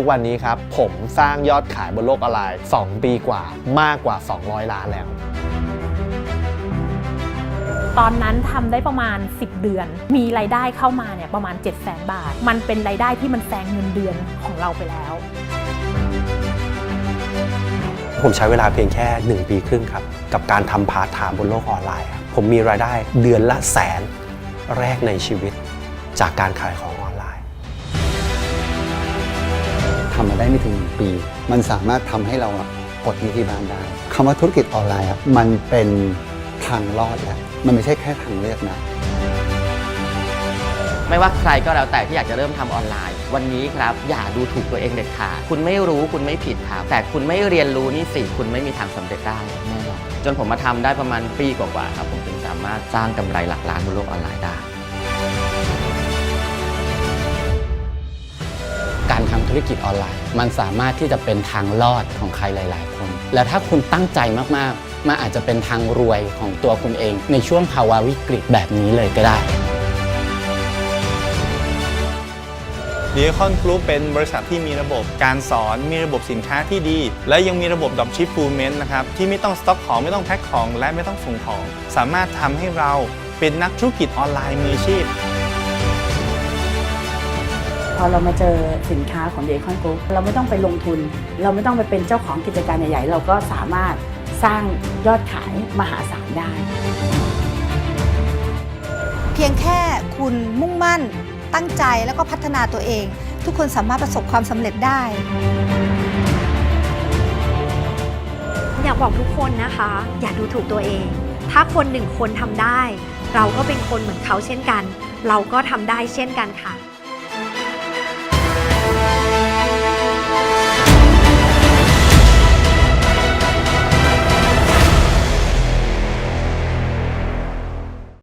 ทุกวันนี้ครับ ผมสร้างยอดขายบนโลกออนไลน์ 2 ปีกว่ามากกว่า 200 ล้านแล้ว ตอนนั้นทำได้ประมาณ 10 เดือน มีรายได้เข้ามาเนี่ยประมาณ 7 0 0 0 0 0 บาท มันเป็นรายได้ที่มันแซงเงินเดือนของเราไปแล้ว ผมใช้เวลาเพียงแค่ 1 ปีครึ่งครับ กับการทำพาร์ทไทม์บนโลกออนไลน์ครับผมมีรายได้เดือนละแสนแรกในชีวิต จากการขายของออนไลน์ ทำมาได้ไม่ถึงปี มันสามารถทำให้เราปลดหนี้ที่บ้านได้คำว่าธุรกิจออนไลน์มันเป็นทางรอดแล้วมันไม่ใช่แค่ทางเลือกนะไม่ว่าใครก็แล้วแต่ที่อยากจะเริ่มทำออนไลน์ วันนี้ครับ อย่าดูถูกตัวเองเด็ดขาดคุณไม่รู้คุณไม่ผิดครับแต่คุณไม่เรียนรู้นี่สิคุณไม่มีทางสำเร็จได้แน่นอนจนผมมาทำได้ประมาณปีกว่าๆครับ ผมถึงสามารถสร้างกำไรหลักล้านบนโลกออนไลน์ได้ การทำธุรกิจออนไลน์ มันสามารถที่จะเป็นทางรอดของใครหลาย ๆ คน และถ้าคุณตั้งใจมากๆ มันอาจจะเป็นทางรวยของตัวคุณเอง ในช่วงภาวะวิกฤตแบบนี้เลยก็ได้ดีคอนกรุ๊ปเป็นบริษัทที่มีระบบการสอนมีระบบสินค้าที่ดี และยังมีระบบดรอปชิปฟูลเมนต์นะครับ ที่ไม่ต้องสต็อกของไม่ต้องแพ็คของ และไม่ต้องส่งของ สามารถทำให้เราเป็นนักธุรกิจออนไลน์มืออาชีพ พอเรามาเจอสินค้าของเดคอนกรุ๊ปเราไม่ต้องไปลงทุน เราไม่ต้องไปเป็นเจ้าของกิจการใหญ่ๆ เราก็สามารถสร้างยอดขายมหาศาลได้ เพียงแค่คุณมุ่งมั่น ตั้งใจแล้วก็พัฒนาตัวเอง ทุกคนสามารถประสบความสำเร็จได้ อยากบอกทุกคนนะคะ อย่าดูถูกตัวเอง ถ้าคนหนึ่งคนทำได้ เราก็เป็นคนเหมือนเขาเช่นกัน เราก็ทำได้เช่นกันค่ะ